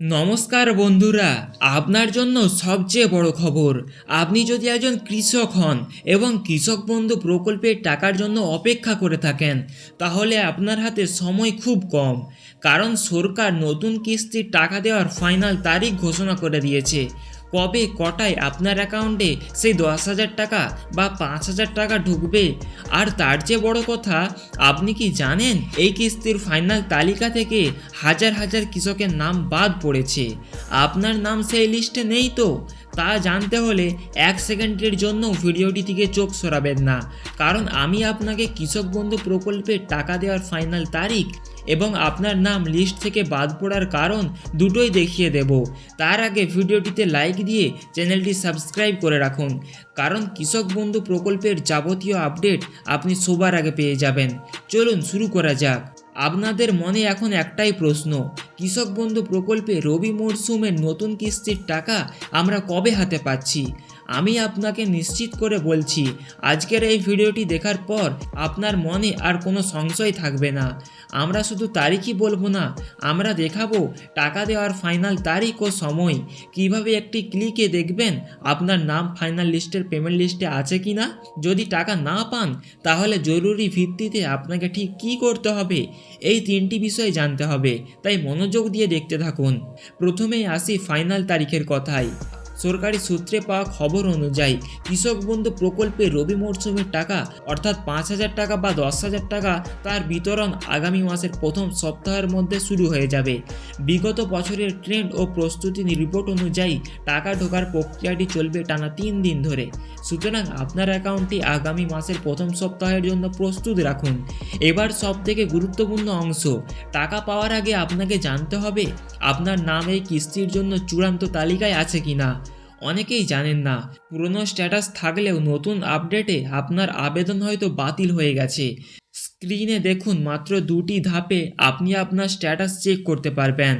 নমস্কার বন্ধুরা, আপনার জন্য সবচেয়ে বড় খবর। আপনি যদি একজন কৃষক হন এবং কৃষক বন্ধু প্রকল্পের টাকার জন্য অপেক্ষা করে থাকেন, তাহলে আপনার হাতে সময় খুব কম। কারণ সরকার নতুন কিস্তির টাকা দেওয়ার ফাইনাল তারিখ ঘোষণা করে দিয়েছে। কবে কটায় আপনার অ্যাকাউন্টে সেই দশ হাজার টাকা বা পাঁচ হাজার টাকা ঢুকবে? আর তার চেয়ে বড় কথা, আপনি কি জানেন এই কিস্তির ফাইনাল তালিকা থেকে হাজার হাজার কৃষকের নাম বাদ পড়েছে? আপনার নাম সেই লিস্টে নেই তো? তা জানতে হলে এক সেকেন্ডের জন্য ভিডিওটি থেকে চোখ সরাবেন না। কারণ আমি আপনাকে কৃষক বন্ধু প্রকল্পের টাকা দেওয়ার ফাইনাল তারিখ এবং আপনার নাম লিস্ট থেকে বাদ পড়ার কারণ দুটোই দেখিয়ে দেব। তার আগে ভিডিওটিতে লাইক দিয়ে চ্যানেলটি সাবস্ক্রাইব করে রাখুন। কারণ কৃষক বন্ধু প্রকল্পের যাবতীয় আপডেট আপনি সবার আগে পেয়ে যাবেন। চলুন শুরু করা যাক। আপনাদের মনে এখন একটাই প্রশ্ন, কৃষক বন্ধু প্রকল্পে রবি মরশুমের নতুন কিস্তির টাকা আমরা কবে হাতে পাচ্ছি? আমি আপনাকে নিশ্চিত করে বলছি, আজকের এই ভিডিওটি দেখার পর আপনার মনে আর কোনো সংশয় থাকবে না। আমরা শুধু তারিখই বলব না, আমরা দেখাবো টাকা দেওয়ার ফাইনাল তারিখ ও সময়। কীভাবে একটি ক্লিকে দেখবেন আপনার নাম ফাইনাল লিস্টের পেমেন্ট লিস্টে আছে কি না যদি টাকা না পান, তাহলে জরুরি ভিত্তিতে আপনাকে ঠিক কী করতে হবে? এই তিনটি বিষয় জানতে হবে, তাই মনোযোগ দিয়ে দেখতে থাকুন। প্রথমেই আসি ফাইনাল তারিখের কথায়। সরকারি সূত্রে পাওয়া খবর অনুযায়ী, কৃষক বন্ধু প্রকল্পে রবি মরশুমের টাকা, অর্থাৎ পাঁচ হাজার টাকা বা দশ হাজার টাকা, তার বিতরণ আগামী মাসের প্রথম সপ্তাহের মধ্যে শুরু হয়ে যাবে। বিগত বছরের ট্রেন্ড ও প্রস্তুতি রিপোর্ট অনুযায়ী, টাকা ঢোকার প্রক্রিয়াটি চলবে টানা তিন দিন ধরে। সুতরাং আপনার অ্যাকাউন্টটি আগামী মাসের প্রথম সপ্তাহের জন্য প্রস্তুত রাখুন। এবার সব থেকে গুরুত্বপূর্ণ অংশ, টাকা পাওয়ার আগে আপনাকে জানতে হবে, আপনার নাম এই কিস্তির জন্য চূড়ান্ত তালিকায় আছে কি না অনেকেই জানেন না। পুরনো স্ট্যাটাস থাকলেও নতুন আপডেটে আপনার আবেদন হয়তো বাতিল হয়ে গেছে। স্ক্রিনে দেখুন মাত্র দুটি ধাপে আপনি আপনার স্ট্যাটাস চেক করতে পারবেন।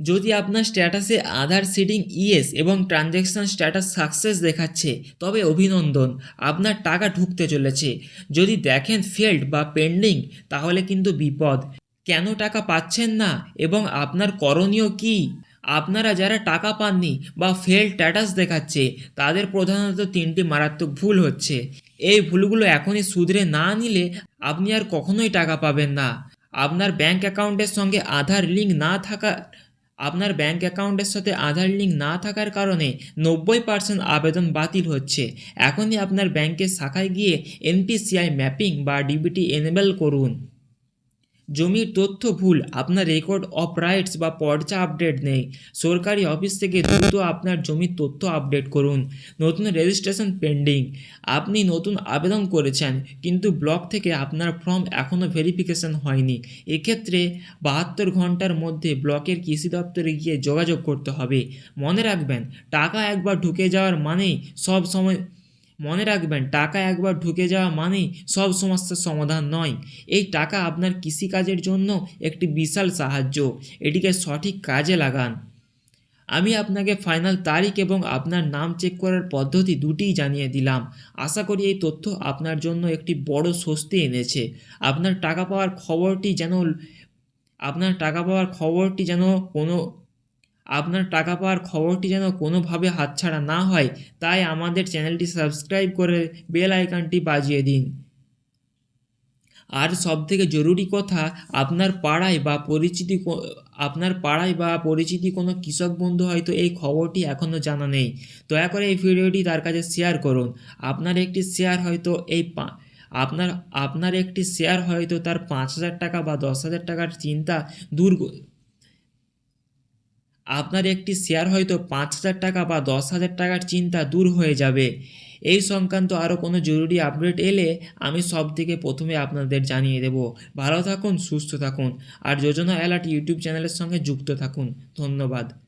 যদি আপনার স্ট্যাটাসে আধার সিডিং ইএস এবং ট্রানজ্যাকশন স্ট্যাটাস সাকসেস দেখাচ্ছে, তবে অভিনন্দন, আপনার টাকা ঢুকতে চলেছে। যদি দেখেন ফেল্ড বা পেন্ডিং তাহলে কিন্তু বিপদ। কেন টাকা পাচ্ছেন না এবং আপনার করণীয় কী? আপনারা যারা টাকা পাননি বা ফেল স্ট্যাটাস দেখাচ্ছে, তাদের প্রধানত তিনটি মারাত্মক ভুল হচ্ছে। এই ভুলগুলো এখনই শুধরে না নিলে আপনি আর কখনোই টাকা পাবেন না। আপনার ব্যাংক অ্যাকাউন্টের সঙ্গে আধার লিঙ্ক না থাকা আপনার ব্যাংক অ্যাকাউন্টের সাথে আধার লিঙ্ক না থাকার কারণে নব্বই পার্সেন্ট আবেদন বাতিল হচ্ছে। এখনই আপনার ব্যাংকের শাখায় গিয়ে এনপিসিআই ম্যাপিং বা ডিবিটি এনেবল করুন। জমির তথ্য ভুল, আপনার রেকর্ড অফ রাইটস বা পর্চা আপডেট নেই। সরকারি অফিস থেকে দ্রুত আপনার জমির তথ্য আপডেট করুন। নতুন রেজিস্ট্রেশন পেন্ডিং আপনি নতুন আবেদন করেছেন, কিন্তু ব্লক থেকে আপনার ফর্ম এখনও ভেরিফিকেশন হয়নি। এক্ষেত্রে বাহাত্তর ঘণ্টার মধ্যে ব্লকের কৃষি দপ্তরে গিয়ে যোগাযোগ করতে হবে। মনে রাখবেন, টাকা একবার ঢুকে যাওয়ার মানেই সব সময় মনে রাখবেন, টাকা একবার ঢুকে যাওয়া মানেই সব সমস্যার সমাধান নয়। এই টাকা আপনার কৃষিকাজের জন্য একটি বিশাল সাহায্য। এটিকে সঠিক কাজে লাগান। আমি আপনাকে ফাইনাল তারিখ এবং আপনার নাম চেক করার পদ্ধতি দুটিই জানিয়ে দিলাম। আশা করি এই তথ্য আপনার জন্য একটি বড় স্বস্তি এনেছে। আপনার টাকা পাওয়ার খবরটি যেন, আপনার টাকা পাওয়ার খবরটি যেন কোনো আপনার টাকা পাওয়ার খবরটি যেন কোনোভাবে হাতছাড়া না হয়, তাই আমাদের চ্যানেলটি সাবস্ক্রাইব করে বেল আইকনটি বাজিয়ে দিন। আর সবথেকে জরুরি কথা, আপনার পাড়ায় বা পরিচিতি আপনার পাড়ায় বা পরিচিতি কোনো কৃষক বন্ধু হয়তো এই খবরটি এখনও জানা নেই। দয়া করে এই ভিডিওটি তার কাছে শেয়ার করুন। আপনার একটি শেয়ার হয়তো এই আপনার আপনার একটি শেয়ার হয়তো তার পাঁচ হাজার টাকা বা দশ হাজার টাকার চিন্তা দূর আপনার একটি শেয়ার হয়তো পাঁচ হাজার টাকা বা দশ হাজার টাকার চিন্তা দূর হয়ে যাবে। এই সংক্রান্ত আরও কোনো জরুরি আপডেট এলে আমি সব থেকে প্রথমে আপনাদের জানিয়ে দেব। ভালো থাকুন, সুস্থ থাকুন। আর যোজনা অ্যালার্ট ইউটিউব চ্যানেলের সঙ্গে যুক্ত থাকুন। ধন্যবাদ।